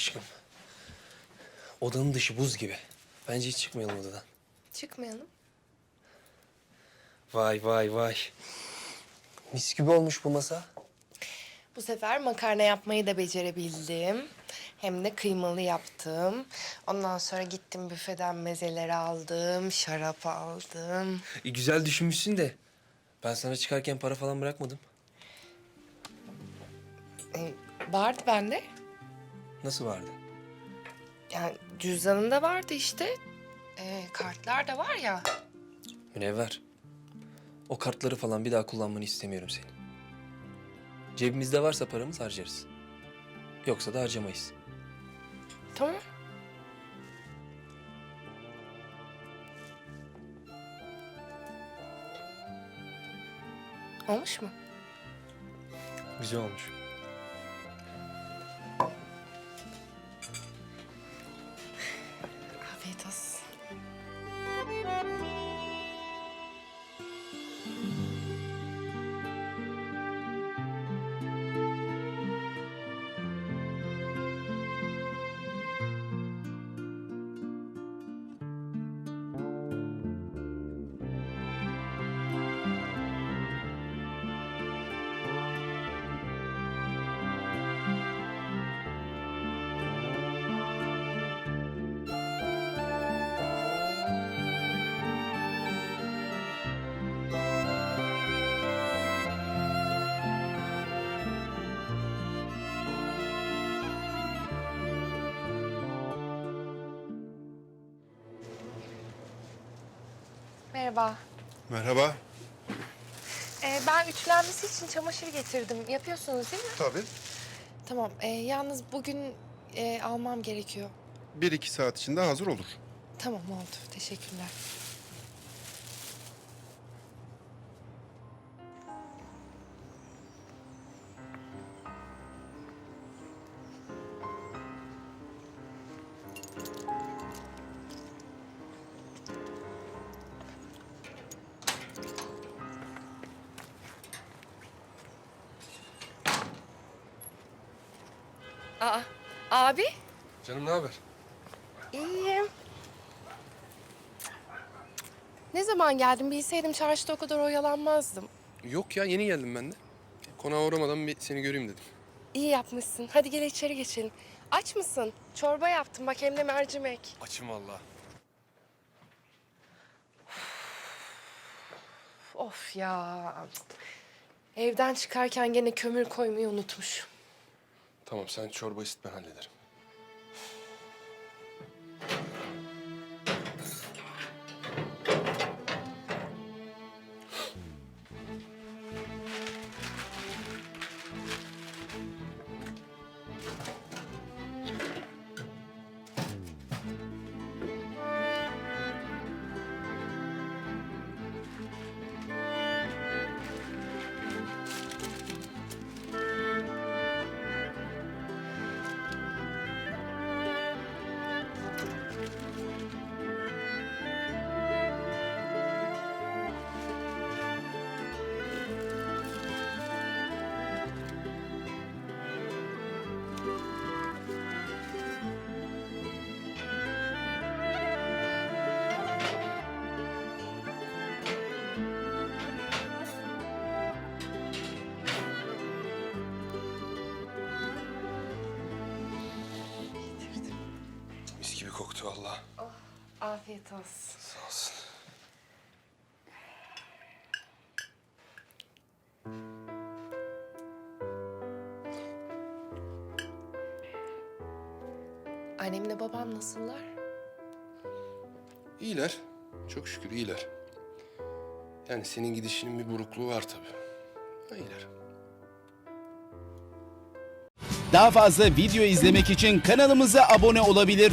Aşkım. Odanın dışı buz gibi. Bence hiç çıkmayalım odadan. Çıkmayalım. Vay vay vay. Mis gibi olmuş bu masa. Bu sefer makarna yapmayı da becerebildim. Hem de kıymalı yaptım. Ondan sonra gittim büfeden mezeler aldım, şarap aldım. E, güzel düşünmüşsün de. Ben sana çıkarken para falan bırakmadım. Ee, vardı bende. Nasıl vardı? Yani cüzdanında vardı işte. Ee, kartlar da var ya. Münevver. O kartları falan bir daha kullanmanı istemiyorum senin. Cebimizde varsa paramız harcarız. Yoksa da harcamayız. Tamam. Olmuş mu? Güzel olmuş. Merhaba. Merhaba. Ee, ben ütülenmesi için çamaşır getirdim. Yapıyorsunuz değil mi? Tabii. Tamam. ee, yalnız bugün ee, almam gerekiyor. Bir iki saat içinde hazır olur. Tamam oldu. Teşekkürler. Aa, abi. Canım ne haber? İyiyim. Ne zaman geldin? Bilseydim çarşıda o kadar oyalanmazdım. Yok ya yeni geldim ben de. Konağa uğramadan bir seni göreyim dedim. İyi yapmışsın. Hadi gel içeri geçelim. Aç mısın? Çorba yaptım bak hem de mercimek. Açım vallahi. Of ya. Evden çıkarken gene kömür koymayı unutmuş. Tamam sen çorba ısıt ben hallederim. Gibi koktu vallahi. Afiyet olsun. Sağ olsun. Annemle babam nasıllar? İyiler. Çok şükür iyiler. Yani senin gidişinin bir burukluğu var tabii. İyiler. Daha fazla video izlemek için kanalımıza abone olabilir.